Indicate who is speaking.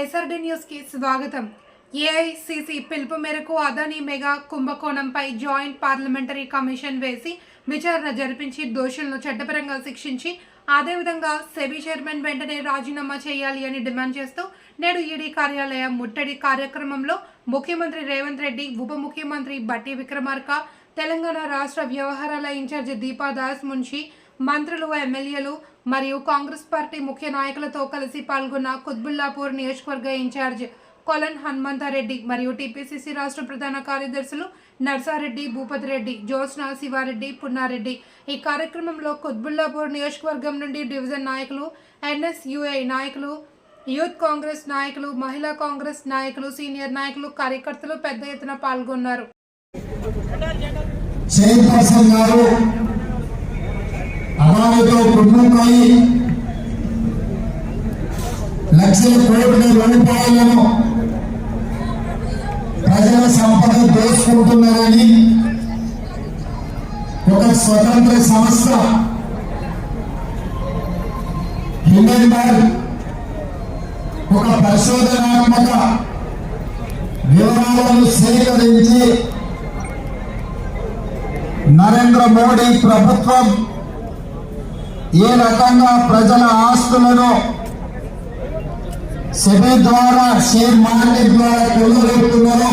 Speaker 1: SRD న్యూస్కి స్వాగతం. AICC పిలుపు మేరకు అదానీ మెగా కుంభకోణంపై జాయింట్ పార్లమెంటరీ కమిషన్ వేసి విచారణ జరిపించి దోషులను చట్టపరంగా శిక్షించి అదేవిధంగా సెబీ చైర్మన్ వెంటనే రాజీనామా చేయాలి అని డిమాండ్ చేస్తూ నేడు ఈడీ కార్యాలయం ముట్టడి కార్యక్రమంలో ముఖ్యమంత్రి రేవంత్ రెడ్డి ఉప ముఖ్యమంత్రి బట్టి విక్రమార్క తెలంగాణ రాష్ట్ర వ్యవహారాల ఇన్ఛార్జి దీపాదాస్ మున్షి మంత్రులు ఎమ్మెల్యేలు మరియు కాంగ్రెస్ పార్టీ ముఖ్య నాయకులతో కలిసి పాల్గొన్న కుత్బుల్లాపూర్ నియోజకవర్గ ఇన్ఛార్జ్ కొలన్ హనుమంతారెడ్డి మరియు టీపీసీసీ రాష్ట్ర ప్రధాన కార్యదర్శులు నర్సారెడ్డి భూపతి రెడ్డి జ్యోత్స్న శివారెడ్డి పున్నారెడ్డి. ఈ కార్యక్రమంలో కుత్బుల్లాపూర్ నియోజకవర్గం నుండి డివిజన్ నాయకులు ఎన్ఎస్యుఐ నాయకులు యూత్ కాంగ్రెస్ నాయకులు మహిళా కాంగ్రెస్ నాయకులు సీనియర్ నాయకులు కార్యకర్తలు పెద్ద ఎత్తున పాల్గొన్నారు.
Speaker 2: అమరావతిలో గారు లక్షల కోట్ల రూపాయలను ప్రజల సంపద దోచుకుంటున్నారని. ఒక స్వతంత్ర సంస్థ. హిండెన్బర్గ్ ఒక పరిశోధనాత్మక వివరాలను సేకరించి నరేంద్ర మోడీ ప్రభుత్వం ఏ రకంగా ప్రజల ఆస్తులను సెబీ ద్వారా షేర్ మార్కెట్ ద్వారా కొనుగోలుతున్నారో